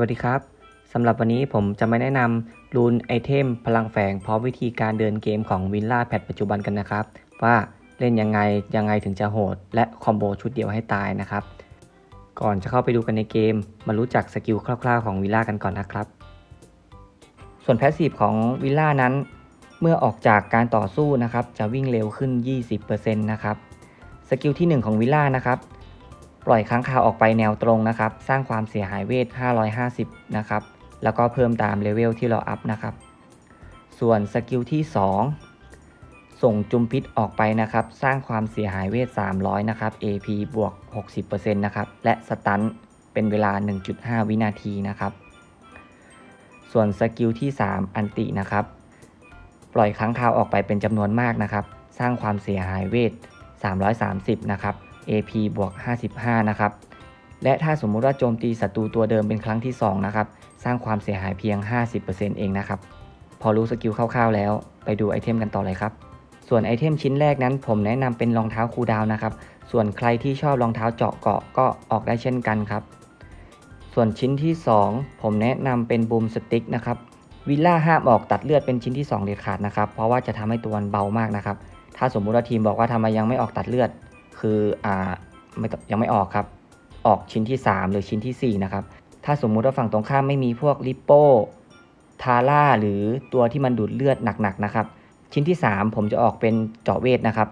วัสดีครับ สำหรับวันนี้ผมจะมาแนะนำรูนไอเทมพลังแฝงพร้อมวิธีการเดินเกมของวินล่าแพทปัจจุบันกันนะครับ ว่าเล่นยังไงยังไงถึงจะโหด และคอมโบชุดเดียวให้ตายนะครับ ก่อนจะเข้าไปดูกันในเกม มารู้จักสกิลคร่าวๆของวิลล่ากันก่อนนะครับ ส่วนแพสซีฟของวิลล่านั้น เมื่อออกจากการต่อสู้นะครับจะวิ่งเร็วขึ้น 20%นะครับสกิลที่ 1 ของวิลล่านะครับ ปล่อยค้างคาวออกไปแนวตรงนะครับ สร้างความเสียหายเวท 550 นะครับ แล้วก็เพิ่มตามเลเวลที่เราอัพนะครับ ส่วนสกิลที่ 2 ส่งจุมพิษออกไปนะครับ สร้างความเสียหายเวท 300 นะครับ AP บวก 60%นะครับ และสตันเป็นเวลา 1.5 วินาทีนะครับ ส่วนสกิลที่ 3 อันตินะครับ ปล่อยค้างคาวออกไปเป็นจำนวนมากนะครับ สร้างความเสียหายเวท 330 นะครับ AP บวก 55 นะครับ และถ้าสมมุติว่าโจมตีศัตรูตัวเดิมเป็นครั้งที่ 2 นะครับ สร้างความเสียหายเพียง 50%เองนะครับ พอรู้สกิลคร่าวๆแล้ว ไปดูไอเทมกันต่อเลยครับ ส่วนไอเทมชิ้นแรกนั้น ผมแนะนำเป็นรองเท้าคูดาวนะครับ ส่วนใครที่ชอบรองเท้าเจาะเกาะก็ออกได้เช่นกันครับ ส่วนชิ้นที่ 2 ผมแนะนำเป็นบูมสติ๊กนะครับวิลล่าห้ามออกตัดเลือดเป็นชิ้นที่ 2 เด็ดขาดนะครับ เพราะว่าจะทำให้ตัวมันเบามากนะครับ ถ้าสมมุติว่าทีมบอกว่าทำไมยังไม่ออกตัดเลือด คืออ่าไม่ยังไม่ออกครับ ออกชิ้นที่ 3 หรือชิ้นทีสี่4 นะครับ ถ้าสมมุติว่าฝั่งตรงข้ามไม่มีพวกลิปโป้ทาร่าหรือตัวที่มันดูดเลือดหนักๆนะครับ ชิ้นที่ 3 ผมจะออกเป็นเจาะเวทนะครับ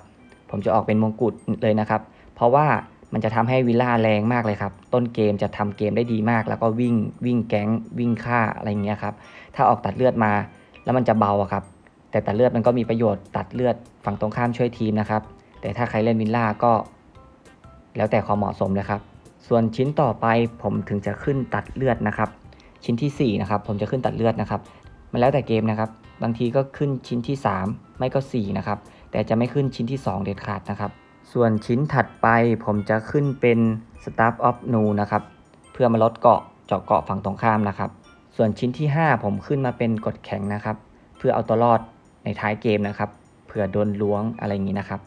ผมจะออกเป็นมงกุฎเลยนะครับ เพราะว่ามันจะทำให้วิลล่าแรงมากเลยครับ ต้นเกมจะทำเกมได้ดีมาก แล้วก็วิ่งวิ่งแก๊งวิ่งฆ่าอะไรเงี้ยครับ ถ้าออกตัดเลือดมา แล้วมันจะเบาครับ แต่ตัดเลือดมันก็มีประโยชน์ตัดเลือดฝั่งตรงข้ามช่วยทีมนะครับ แต่ถ้าใครเล่นวิลล่าก็ แล้วแต่ความเหมาะสมเลยครับ ส่วนชิ้นต่อไปผมถึงจะขึ้นตัดเลือดนะครับ ชิ้นที่4นะครับผมจะขึ้นตัดเลือดนะครับ มันแล้วแต่เกมนะครับ บางทีก็ขึ้นชิ้นที่ 3 ไม่ก็4นะครับ แต่จะไม่ขึ้นชิ้นที่ 2 เด็ดขาดนะครับ ส่วนชิ้นถัดไปผมจะขึ้นเป็น Staff of Nu นะครับ เพื่อมาลดเกาะเจาะเกาะฝั่งตรงข้ามนะครับ ส่วนชิ้นที่ 5 ผมขึ้นมาเป็นกดแข็งนะครับ เพื่อเอาตัวรอดในท้ายเกมนะครับ เผื่อโดนล้วงอะไรอย่างนี้นะครับ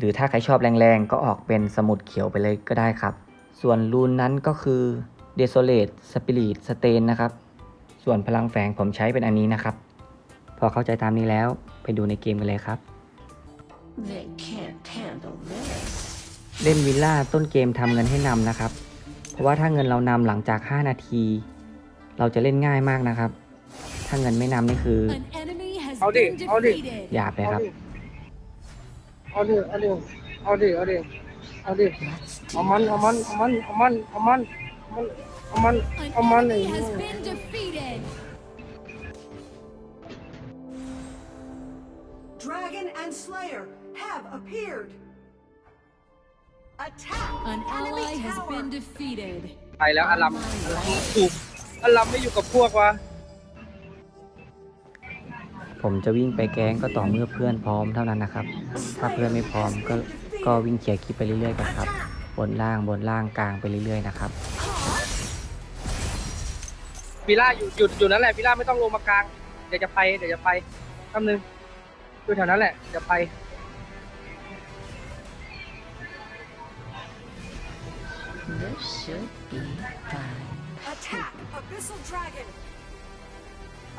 หรือถ้าใครชอบแรงๆ ก็ออกเป็นสมุดเขียวไปเลยก็ได้ครับ ส่วนรูนนั้นก็คือ Desolate Spirit Stain นะครับ ส่วนพลังแฝงผมใช้เป็นอันนี้นะครับ พอเข้าใจตามนี้แล้วไปดูในเกมกันเลยครับ They can't handle this. เล่นวิลล่าต้นเกมทำเงินให้นำนะครับ เพราะว่าถ้าเงินเรานำหลังจาก 5 นาที เราจะเล่นง่ายมากนะครับ ถ้าเงินไม่นำนี่คือ An enemy has Hold it, been hold it. defeated. หยาบเลยครับ เอาดิเอาดิเอาดิเอาดิเอาดิ Let's เอา do มันเอามันเอามันเอามันเอามันเอามัน An เอามันไอ้ enemy has been defeated. Dragon and Slayer have appeared. Attack An the enemy ally has tower. been defeated. ไปแล้วอารัมอารัมถูกอารัมไม่อยู่กับพวกวะ ผมจะวิ่งไปแก๊งก็ต่อเมื่อเพื่อนพร้อมเท่านั้นนะครับ ถ้าเพื่อนไม่พร้อมก็ก็วิ่งเขี่ยร์คลิปไปเรื่อยๆกันครับ บนล่างบนล่างกลางไปเรื่อยๆนะครับวิล่าอยู่หยุดอยู่นั่นแหละวิล่าไม่ต้องลงมากลางเดี๋ยวจะไปเดี๋ยวจะไปคำนึงอยู่แถวนั้นแหละเดี๋ยวไป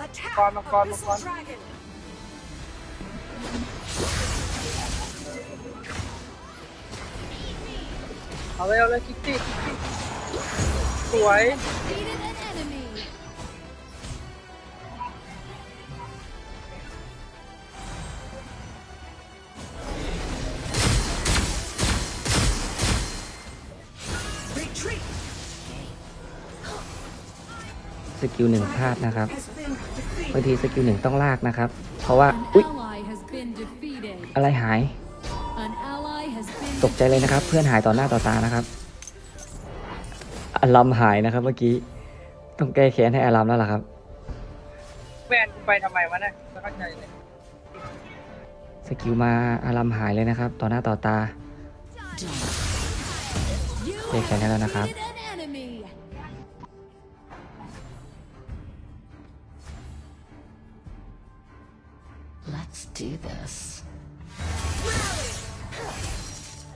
This should be fine. Attack Abyssal Dragon. Attack Con, con, con, Abyssal con. Dragon. เอาเลยเอาเลยคิกซี่คิกซี่สวย Defeated an enemy. สกิลหนึ่งพลาดนะครับ Has been defeated. บางทีสกิลหนึ่งต้องลากนะครับ เพราะว่า An อุ๊ย ally has been defeated. อะไรหาย An ally has been ตกใจเลยนะครับ เพื่อนหายต่อหน้าต่อตานะครับอารัมหายนะครับ เมื่อกี้ ต้องแก้แค้นให้อารัมแล้วล่ะครับแวนกูไปทำไมวะเนี่ยไม่เข้าใจเลยสกิลมาอารัมหายเลยนะครับ ต่อหน้าต่อตา You Okay, have kaya na nakap. defeated an enemy. Do this.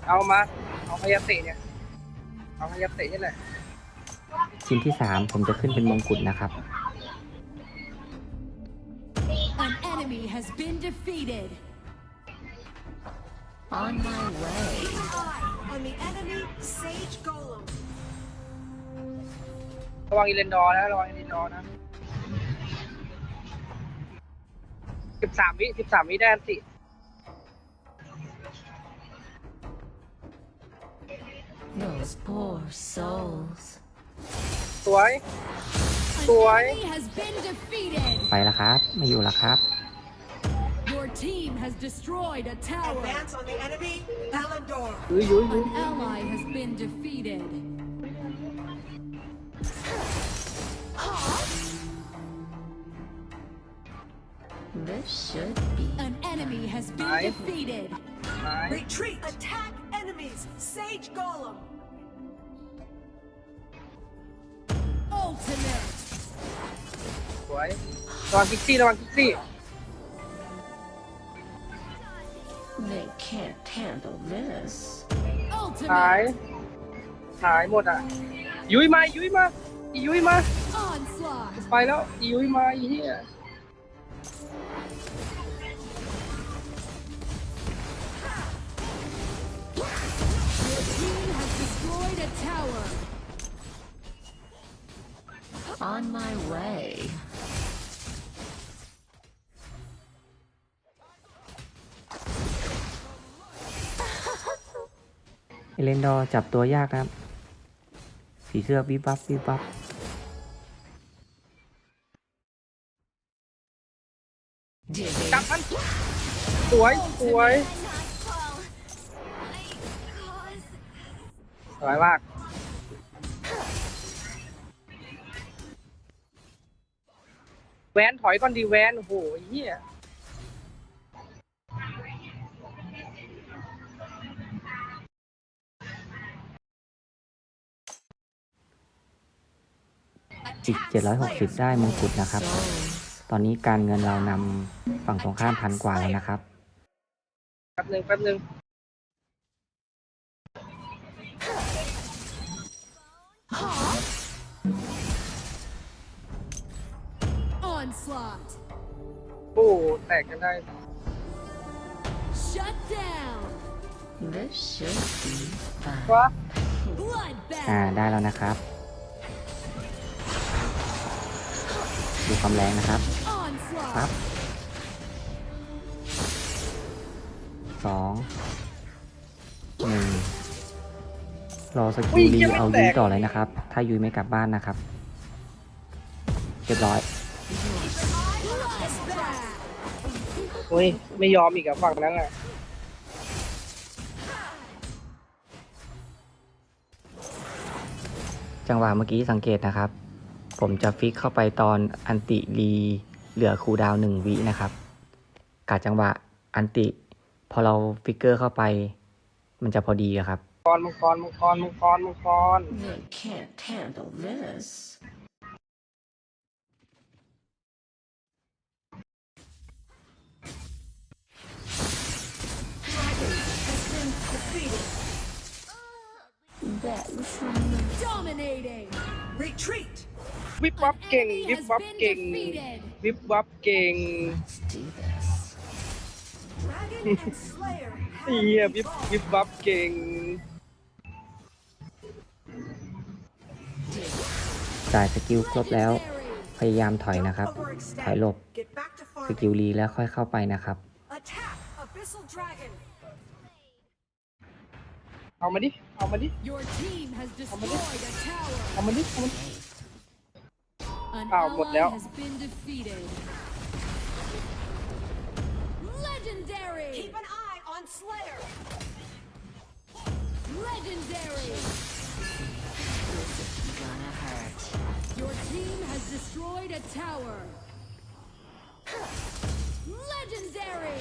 เอามา เอาพยาติเนี่ย เอาพยาตินี่แหละ ชิ้นที่3ผมจะขึ้นเป็นมงกุฎนะครับ An enemy has been defeated. On my way. Eye on the enemy Sage Golem. ระวังอีเลนดอร์นะ ระวังอีเลนดอร์นะ สิบสามวิสิบสามวิได้อันติ Those poor souls. สวย An Boy. enemy has been defeated. ไปแล้วครับ ไม่อยู่แล้วครับ Your team has destroyed a tower. Advance on the enemy Alandor. ยุ้ยยุ้ยยุ้ย An ally has been defeated. This should be. An enemy has been Aye. defeated. หาย Retreat. Attack enemies Sage Golem. Ultimate. สวยระวังคิกซี่ระวังคิกซี่ They can't handle this. หาย Ultimate. หายหมดอ่ะ ยุ้ยมา ยุ้ยมา อียุ้ยมา Onslaught. ไปแล้ว อียุ้ยมา อีเหี้ย On my way. เอเลนดอร์จับตัวยากครับ สีเสื้อวิบวับวิบวับ จับมันสวยสวยสวยมากแวนถอยก่อนดีแวนโอ้โหเหี้ยอีก760 ได้มงกุฎนะครับ Souls. ตอนนี้การเงินเรานำฝั่งตรงข้ามพันกว่าแล้วนะครับ แป๊บหนึ่งแป๊บหนึ่งโอ้แตกกันได้ Shut down. This should be fun. วะอ่า Bloodbath. ได้แล้วนะครับ ดูความแรงนะครับ ปั๊บ Onslaught. สองหนึ่งรอสอุ้กิยลลียังไม่เอาแตยุ้ยกต่อเลยนะครับ ถ้ายุ้ยไม่กลับบ้านนะครับเรียบร้อย Bloodbath. โอ้ยไม่ยอมอีกอะฝั่งนั้นอะจังหวะเมื่อกี้สังเกตนะครับ ผมจะฟิกเข้าไปตอนอันติรี เหลือคูลดาวน์หนึ่งวินะครับกาจังหวะอันติ พอเราฟิกเกอร์เข้าไป มันจะพอดีอะครับมังกรมังกรมังกรมังกรมังกร They can't handle this. That was Dominating. Retreat. วิบวับ An เก่ง enemy วิบ has วับ been เก่ง defeated. วิบวับเก่ง Let's do this. Dragon and Slayer ไอ้ have เหี้ยวิบ evolved. วิบวับเก่ง จ่ายสกิลครบแล้ว Legendary. พยายามถอยนะครับ Overextend. ถอยหลบ Get back to สกิล farming. รีแล้วค่อยเข้าไปนะครับ Attack Abyssal Dragon. เอามาดิ เอามาดิ Your team has destroyed a tower. เอามาดิเอามาดิ An Ah, một ally đéo. has been defeated. Legendary. Keep an eye on Slayer. Legendary. Gonna hurt. Your team has destroyed a tower. Legendary.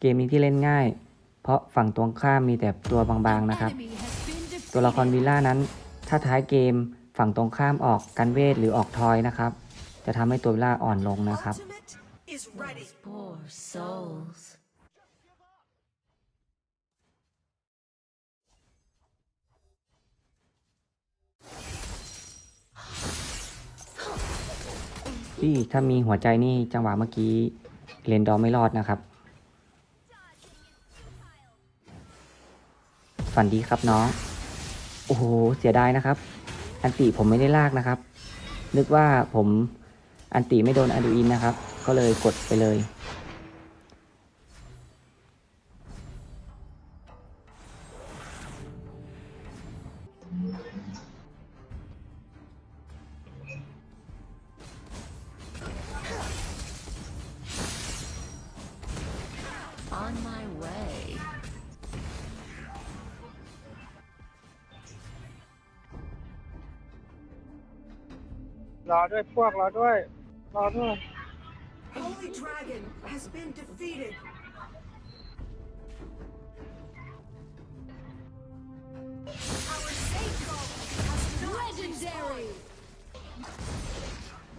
เกมนี้ที่เล่นง่าย เพราะฝั่งตรงข้ามมีแต่ตัวบางๆนะครับ ตัวละครวิลล่านั้น ถ้าท้ายเกมฝั่งตรงข้ามออกกันเวทหรือออกทอยนะครับ จะทำให้ตัววิลล่าอ่อนลงนะครับ ที่ถ้ามีหัวใจนี่จังหวะเมื่อกี้เลนดอไม่รอดนะครับ ฝันดีครับน้อง โอ้โห เสียดายนะครับ อันติผมไม่ได้ลากนะครับ นึกว่าผมอันติไม่โดนอะดูอินนะครับ ก็เลยกดไปเลย รอด้วยพวกรอด้วยรอด้วย Holy Dragon has been defeated. Our safeguard has not Legendary.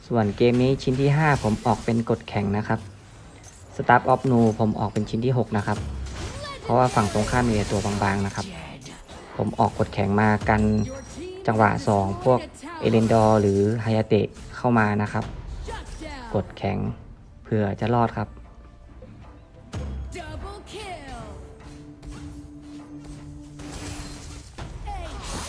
ส่วนเกมนี้ชิ้นที่ 5 ผมออกเป็นกดแข่งนะครับ Star of Nu ผมออกเป็นชิ้นที่ 6 นะครับ เพราะว่าฝั่งตรงข้ามมีแต่ตัวบางๆนะครับ ผมออกกดแข่งมากัน Your team จังหวะ 2 พวก destroyed a เอเลนดอร์หรือไฮยาเตะเข้ามานะครับ Shut down. กดแข็งเผื่อจะรอดครับ Double kill. Ace.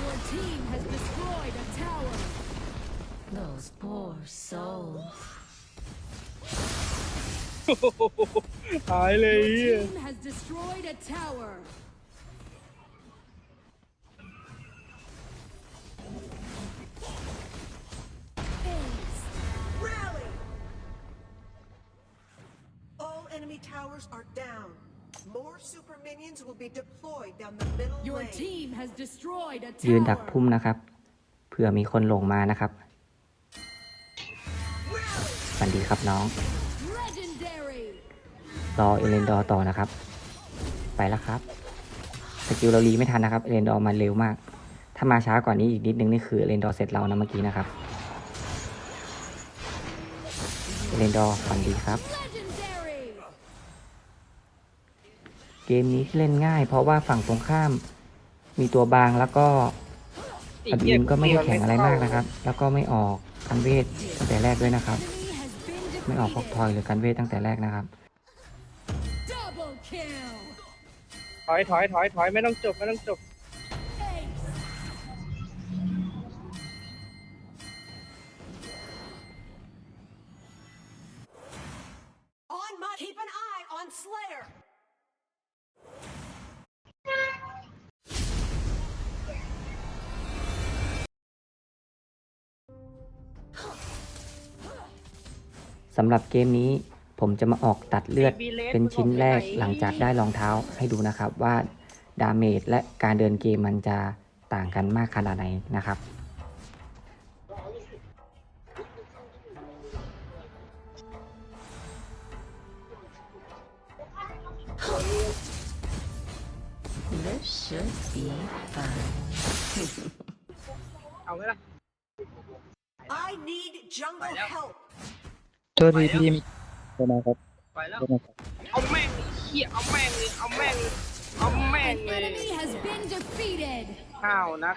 Your team has destroyed a tower. Those poor souls. หายเลย Your เหี้ย team has destroyed a tower. Towers are down. More super minions will be deployed down the middle Your lane. team has destroyed a ยืนดัก tower. พุ่มนะครับ เผื่อมีคนหลงมานะครับ Rally! ฝันดีครับน้อง Legendary. รอเอเลนดอร์ต่อนะครับ ไปแล้วครับ สกิลเรารีไม่ทันนะครับ เอเลนดอร์มาเร็วมาก ถ้ามาช้ากว่านี้อีกนิดนึงนี่คือเอเลนดอร์เสร็จเรานะเมื่อกี้นะครับ เอเลนดอร์ฝันดีครับ Legendary. เก มนี้ที่เล่นง่าย เพราะว่าฝั่งตรงข้าม มีตัวบางแล้วก็อัดวินก็ไม่ได้แข็งอะไรมากนะครับ แล้วก็ไม่ออกกันเวทตั้งแต่แรกด้วยนะครับ Enemy has been ไม่ออกพวกทอย defeated. หรือกันเวทตั้งแต่แรกนะครับ Double kill. ถอยถอยถอยถอยไม่ต้องจบไม่ต้องจบำหรับเกมนี้ผมจะมาออกตัดเลือดเป็นชิ้นแรกหลังจากได้รองเท้าให้ดูนะครับว่าดาเมจและการเดินเกมมันจะต่างกันมากขนาดไหนนะครับ This should be fun. เอาไหมล่ะ I need jungle help. โทษทีพี่โทรมาครับไปแล้ว โทรมาครับเอาแม่งเลยเหี้ยเอาแม่งเลยเอาแม่งเลยเอาแม่ง An เลย enemy has been defeated. ข้าวนะ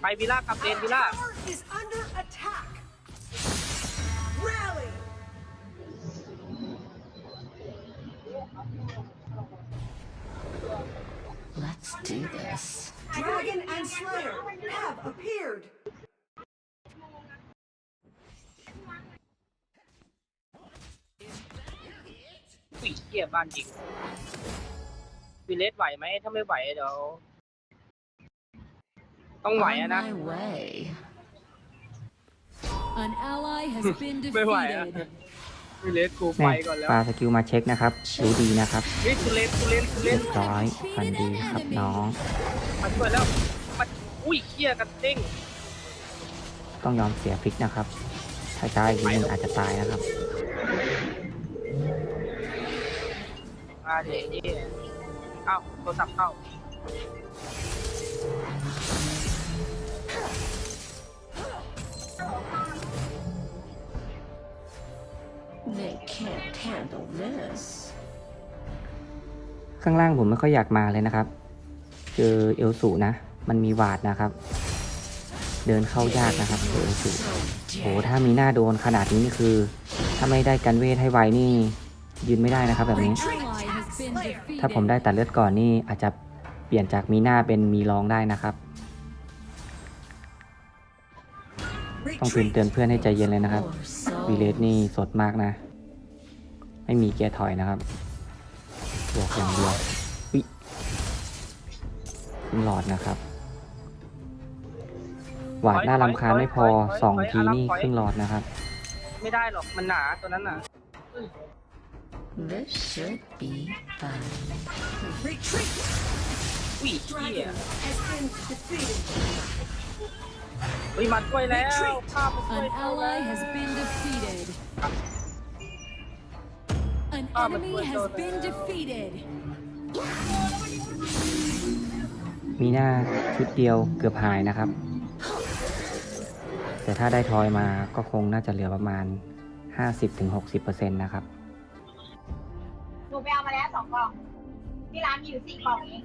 ไปวิลล่ากลับเดนวิลล่า Tower is under attack. Rally! Let's do this. Dragon and Slayer have appeared. อุ้ยเหี้ยบ้านจริงวิเลสไหวไหมถ้าไม่ไหวเดี๋ยวต้องไหว On อะนะ my way. An ally has been ไม่ไหวอะ defeated. วิเลสกูไปแม่ก่อนแล้วปาสกิลมาเช็คนะครับรู้ดีนะครับนี่ทุเลนทุเลนทุเลเรีนยบร้อยฝันดีครับน้องมาช่วยแล้วมาอุ้ยเหี้ยกันเด้งต้องยอมเสียฟิกนะครับ ถ้าช้าอีกนิดนึงอาจจะตายนะครับ มาเดี๋ยวนี่เอ้าโทรศัพท์เข้า They can't handle this. ข้างล่างผมไม่ค่อยอยากมาเลยนะครับ เจอเอลสูนะ มันมีหวาดนะครับ เดินเข้ายากนะครับเจอเอลสูโหถ้ามีหน้าโดนขนาดนี้นี่คือ ถ้าไม่ได้กันเวทให้ไวนี่ยืนไม่ได้นะครับแบบนี้ ถ้าผมได้ตัดเลือดก่อนนี่อาจจะเปลี่ยนจากมีหน้าเป็นมีรองได้นะครับ ต้องพิมพ์เตือนเพื่อนให้ใจเย็นเลยนะครับวีเลสนี่สดมากนะ ไม่มีเกียร์ถอยนะครับบวกอย่างเดียววิขึ้นหลอดนะครับ หวาดหน้าลำคาญไม่พอสองทีนี่ครึ่งหลอดนะครับ ไม่ได้หรอกมันหนาตัวนั้นน่ะ This should be fun. Retreat. อุ้ยเหี้ย Dragon has been defeated. เฮ้ยมาช่วยแล้วข้ามาช่วย An ally has been defeated. An Ah, enemy but- has been defeated. มีหน้าชุดเดียวเกือบหายนะครับ แต่ถ้าได้ทอยมาก็คงน่าจะเหลือประมาณ 50-60%นะครับห นูไปเอามาแล้วสองกล่องที่ร้านมีอยู่สี่กล่องเอง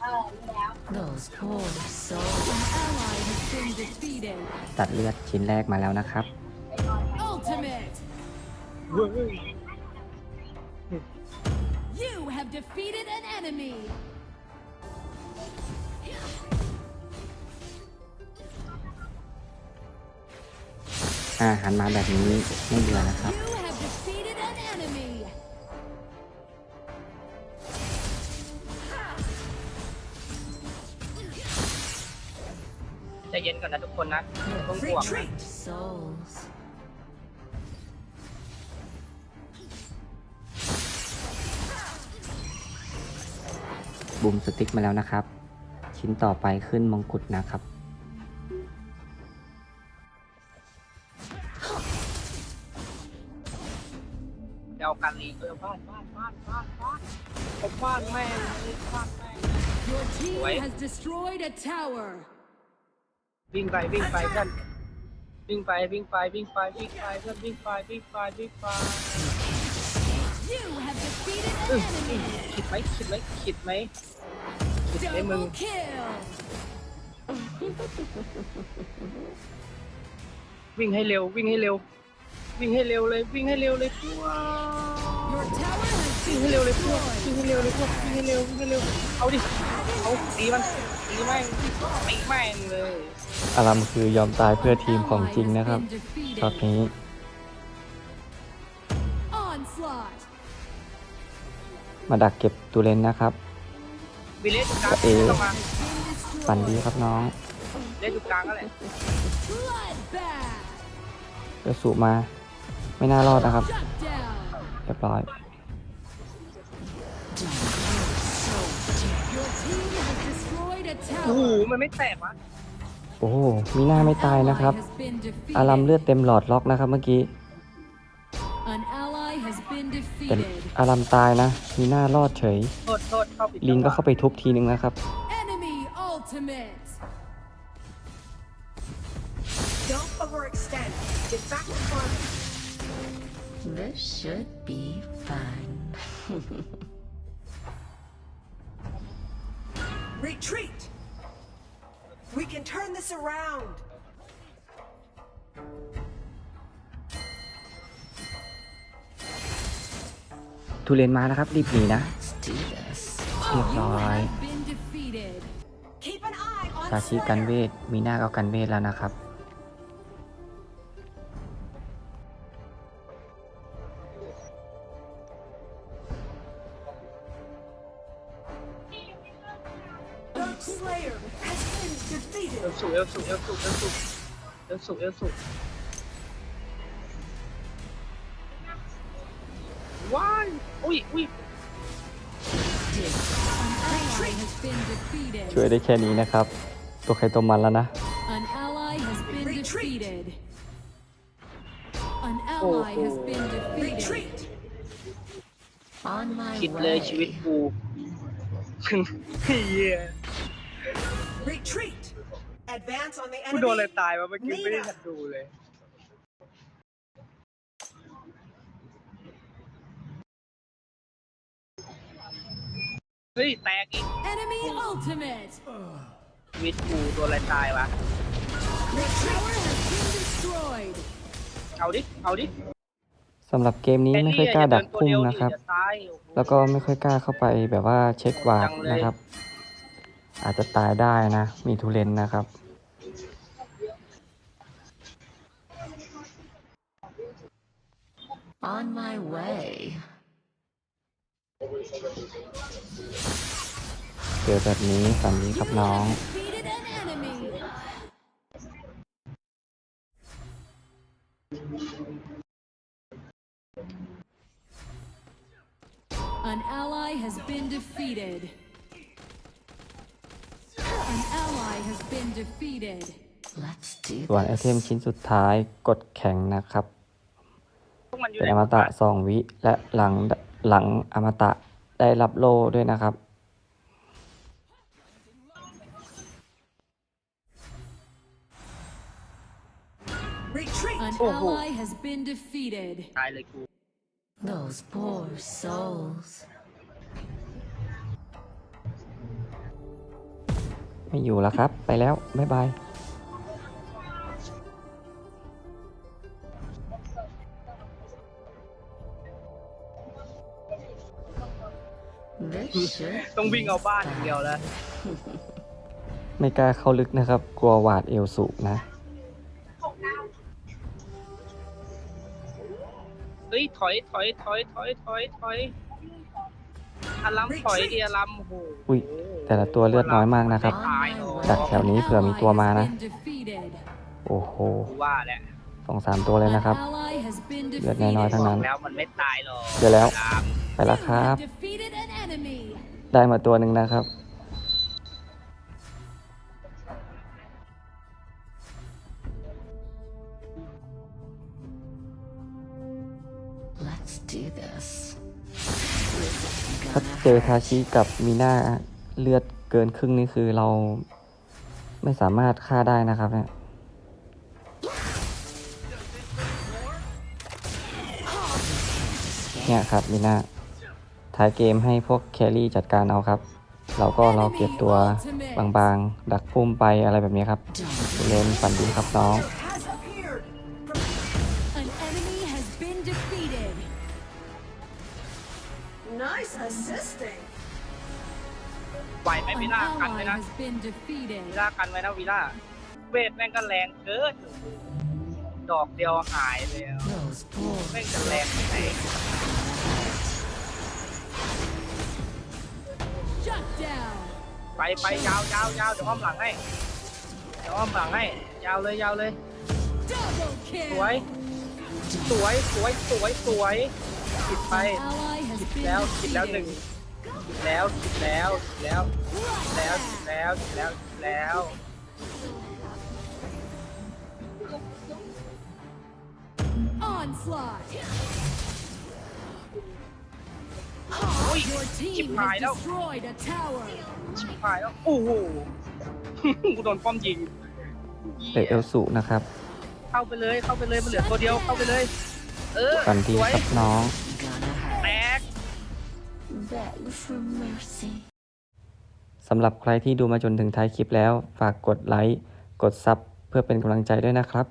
เออมีแล้ว Those poor souls. An ally has been defeated. ตัดเลือดชิ้นแรกมาแล้วนะครับ Ultimate. เว้ย You have defeated an enemy. อ่าหันมาแบบนี้ไม่เบื่อนะครับ You ก่อนนะทุกคนนะไม่ต้องห่วงนะ Retreat. Souls. บูมสติ๊กมาแล้วนะครับ ชิ้นต่อไปขึ้นมงกุฎนะครับ เดี๋ยวเอากันลีเออบ้านบ้านบ้านบ้านบ้านผมบ้านแม่งเลยบ้านแม่ง Your team Wait. has destroyed a tower. วิ่งไปวิ่งไปเพื่อนวิ่งไปวิ่งไปวิ่งไปวิ่งไปเพื่อนวิ่งไปวิ่งไปวิ่งไปเอ an อ enemy. คิดไหมคิดไหมคิดไหมคิดไหมมึงวิ่งให้เร็ววิ่งให้เร็ว วิ่งให้เร็วเลยวิ่งให้เร็วเลยพวกวิ่งให้เร็วเลยพวกวิ่งให้เร็วเลยพวกวิ่งให้เร็ววิ่งให้เร็วเอาดิเอาตีมัน ตีแม่งตีแม่งเลยอารามคือยอมตายเพื่อทีมของจริงนะครับ Ally has been ช็อต defeated. นี้ Onslaught. มาดักเก็บตูเลนนะครับวิเลสอยู่กลางเอ๊ะเข้ามา Been ฝันดี destroyed. ครับน้องเลสอยู่กลางก็แหละ Bloodbath. เอลสูมา ไม่น่ารอดนะครับ Shut down. เรียบร้อย Your team has destroyed a โอ้โห tower. มันไม่แตกวะโอ้โหมีหน้าไม่ตายนะครับ Ally has been defeated. อารามเลือดเต็มหลอดล็อกนะครับเมื่อกี้ An ally has been แต่ defeated. อารามตายนะ มีหน้ารอดเฉย โทษโทษเข้าผิดลินก็จังหวะเข้าไปทุบทีนึงนะครับ Enemy ultimate. Don't overextend. Get back to farming. This should be fun. Retreat. We can turn this around. ทุเรียนมานะครับ รีบหนีนะ Let's do this. เรียบ You ร้อย have been defeated. Keep an eye on ซาชิกันเว Slayer. ทมีหน้าก็กันเวทแล้วนะครับ สูเอลสูว้ายอุ้ยอุ้ย Ally has been defeated. ช่วยได้แค่นี้นะครับ ตัวใครตัวมันแล้วนะ An ally has been Retreat. defeated. An ally has been defeated. Retreat. On my คิดเลย way. ชีวิตกูเฮีย Retreat. Advance on the กูโดนอะไร enemy. ตายวะเมื่อกี้ไม่ได้ทันดูเลย เฮ้ย แตกอีก Enemy ultimate. ชีวิตกูตัวอะไรตายวะ Your tower has been destroyed. เอาดิ เอาดิสำหรับเกมนี้ไม่ค่อยกล้าดักพุ่งนะครับแล้แล้ววก็ไม่ค่อยกล้าเข้าไปแบบว่าเช็ควาร์ดนะครับ อาจจะตายได้นะ มีทุเรนนะครับ On my way. เจอแบบนี้ฝันดีครับน้อง Defeated an enemy. An ally has been defeated. An ally has been defeated. Let's do ส่วนไอเทม this. ชิ้นสุดท้ายกดแข็งนะครับพ วกมันอยู่เป็นไหนอมตะสองวิและหลังหลังอมตะได้รับโล่ด้วยนะครับ Retreat! An Oh, oh. ally has been defeated. ตายเลยกู Those poor souls. ไม่อยู่แล้วครับ ไปแล้ว บ๊ายบาย ต้องวิ่งเอาบ้านอย่างเดียวแล้วไม่กล้าเข้าลึกนะครับ กลัวหวาดเอวสูงนะ เฮ้ยถอยถอยถอยถอยถอยถอยอารัมถอยดีอารัมโอ้โหอุ้ยแต่ละตัวเลือดน้อยมากนะครับ ตายเนอะดักแถวนี้เผื่อมีตัวมานะ Ally has been defeated. โอ้โห กูว่าแหละ สองสามตัวเลย An นะครับ ally has been เลือดน้อยๆทั้ง defeated. นั้นแล้วมันไม่ตายหรอกเดี๋ยวแล้วอารัมไปแล้วครับ You have defeated an enemy. ได้มาตัวหนึ่งนะครับ Let's do this. ถ้าเจอทาชิกับมีหน้าเลือดเกินครึ่งนี่คือเราไม่สามารถฆ่าได้นะครับเนี่ย เนี่ยครับมีหน้าท้ายเกมให้พวกแครี่จัดการเอาครับ เราก็รอเก็บตัวบางๆ ดักพุ่มไปอะไรแบบนี้ครับ Don't เล่นฝันดีครับน้อง Has appeared! An enemy has been defeated. Nice assisting! ไหวไหม An วิล่ากันไหม ally นะ has been defeated. วิล่ากันไว้นะวิล่าเวทแม่งก็แรงเกินดอกเดียวหายเลย แม่งจะแรงที่ไหน Shut down. ไปไปยาวยาวยาวเดี๋ยวอ้อมหลังให้เดี๋ยวอ้อมหลังให้ ยาวเลยยาวเลย Double สวย kill. สวยสวยสวยสวยผิดไป An ally has ผิด been แล้วผิดแล้วหนึ่ง defeated. ผิดแล้วผิดแล้วผิดแล้วผิดแล้วผิดแล้วผิดแล้วผิดแล้ว Onslaught. อุ้ย Your ชิบ team หาย has แล้ว destroyed a tower. ชิบหายแล้ว โอ้โห กูโดนป้อมยิงเตะเอลสุนะครับเข้าไปเลย เข้าไปเลย มันเหลือตัวเดียว เข้าไปเลย เออฝันดีสวย ครับน้อง gonna แตก beg for mercy. สำหรับใครที่ดูมาจนถึงท้ายคลิปแล้ว ฝากกดไลค์ กดซับเพื่อเป็นกำลังใจด้วยนะครับ